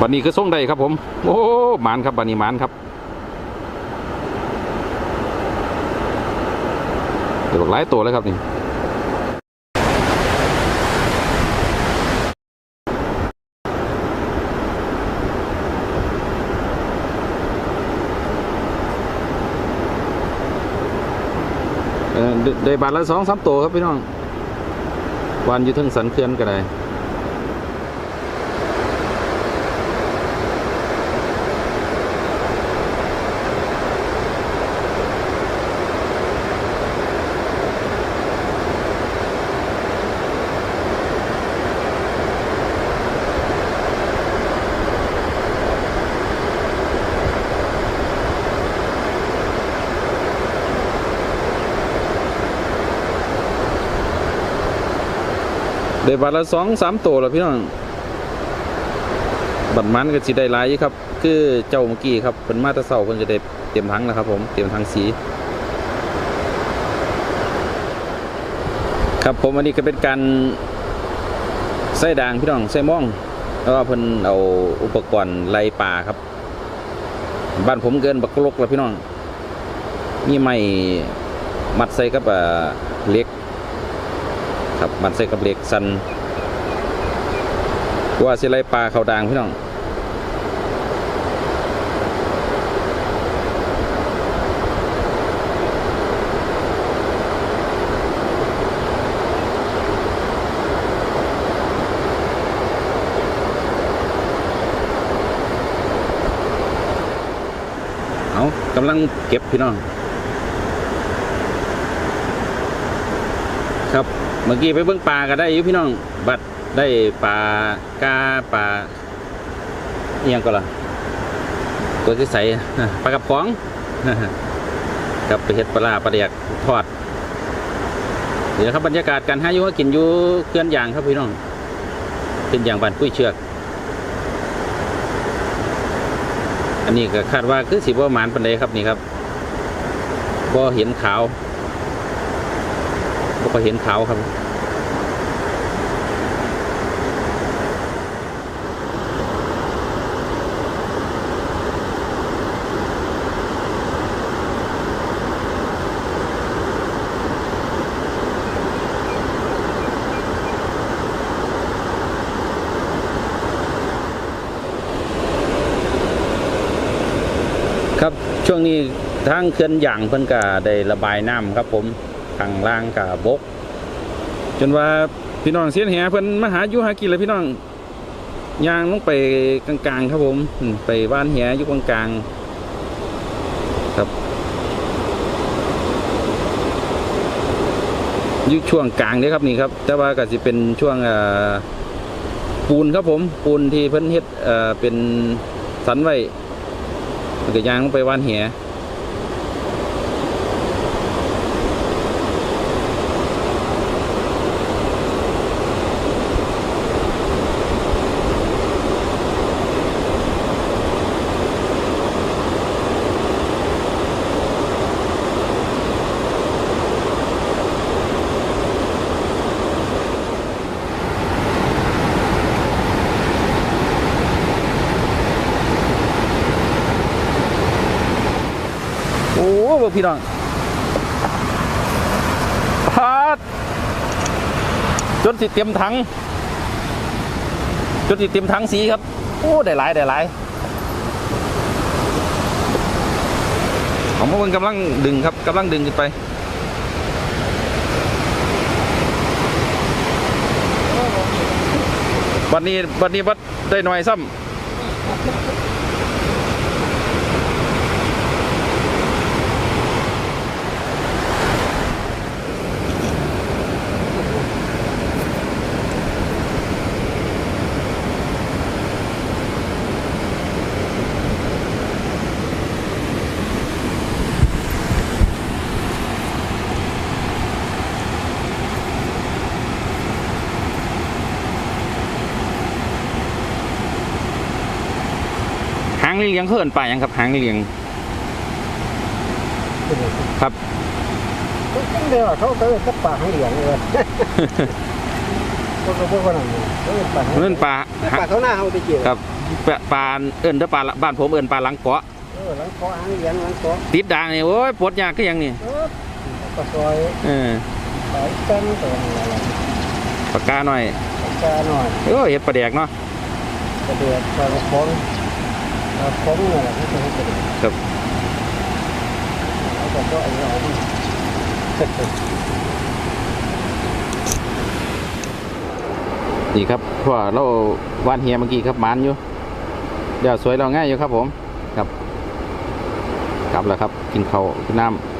บันนี้คือส่งได้ครับผม โอ้หมานครับบันนี้หมานครับเดี๋ยวหลายตัวเลยครับนี่เอ่อได้บาทละสองสามตัวครับพี่น้องวันอยู่เทึงสันเขื่อนก็ได้ ได้บาทละสองสามตัวแล้วพี่น้องบัตรมันก็สิได้หลายครับ คือเจ้าเมื่อกี้ครับเป็นมาตะเสาเพิ่นจะได้เตรียมทั้งแล้วครับ ผมเตรียมทั้งสีครับผมอันนี้ก็เป็นการใส่ด่างพี่น้องใส่ม่อง แล้วก็เพิ่นเอาอุปกรณ์ไล่ปลาครับ บ้านผมเกินบักลกแล้วพี่น้องมีไม้มัดใส่กับเอ่อเล็ก ครับมัดใส่กับเหล็กสันว่าสิไล่ปลาเขาด่างพี่น้องเอากำลังเก็บพี่น้อง ครับ เมื่อกี้ไปเบิ่งปลาก็ได้อยู่พี่น้อง บัดได้ปลากาปลาเอียงก็ล่ะตัวที่ใสๆปลากระป๋องกับไปเห็ดปลาปลาเดียกทอด เดี๋ยวครับบรรยากาศการหายู่ากินอยู่เคลื่อนอย่างครับพี่น้อง เป็นอย่างบ้านกุ้ยเชือก อันนี้ก็คาดว่าคือสิบ่หมานปันใดครับนี่ครับบ่เห็นขาว ก็เห็นเขาครับครับช่วงนี้ทางเขื่อนหยางเพิ่นก็ได้ระบายน้ำครับผม ข้างล่างกับบก จนว่าพี่น้องเสียนแหเพิ่นมาหาอยู่หากินเลยพี่น้องยางลงไปกลางๆครับผมไปว่านแหอยู่กลางๆครับยู่ช่วงกลางเด้ครับนี่ครับ แต่ว่าก็สิเป็นช่วงปูนครับผม ปูนที่เพิ่นเฮ็ดเป็นสันไว้มันก็ยางลงไปว่านเหีย พี่น้องพาดจนสิเต็มถังจนสิเต็มถังสีครับ โอ้ได้หลายได้หลายผมว่ามันกำลังดึงครับกำลังดึงขึ้นไปวันนี้วันนี้วัดได้หน่อยซ้ำางเลี้ยงเขินไปยังครับหางเลี้ยง ครับก็จังเดียวเขาเขาก็ปากให้เหลียงเลยพวกเขาพวกคนนั้นเขาเป็นปากเงินปลาปากเขาหน้าเขาไปเกี่ยวครับปลาปลาเอิ้นเด้อปลาบ้านผมเอิ้นปลาหลังเกาะเออหลังเกาะหางเหลียงหลังเกาะติดด่างนี่โอ้ยปวดยากคือหยังนี่เออก็ซอยเออสายเต้นตัวนี้แหละปากกาหน่อยจาหน่อยโอ้ยเห็ดปลาแดกเนาะกระเดือกกระพง กระพงนี่แหละที่จะให้กระเดือกครับแล้วก็ไอ้เรานี่ครับพวกเราวานเฮียเมื่อกี้ครับมันอยู่ เดี๋ยวสวยเราง่ายอยู่ครับผม ครับ กลับแล้วครับ กินข้าวกินน้ำ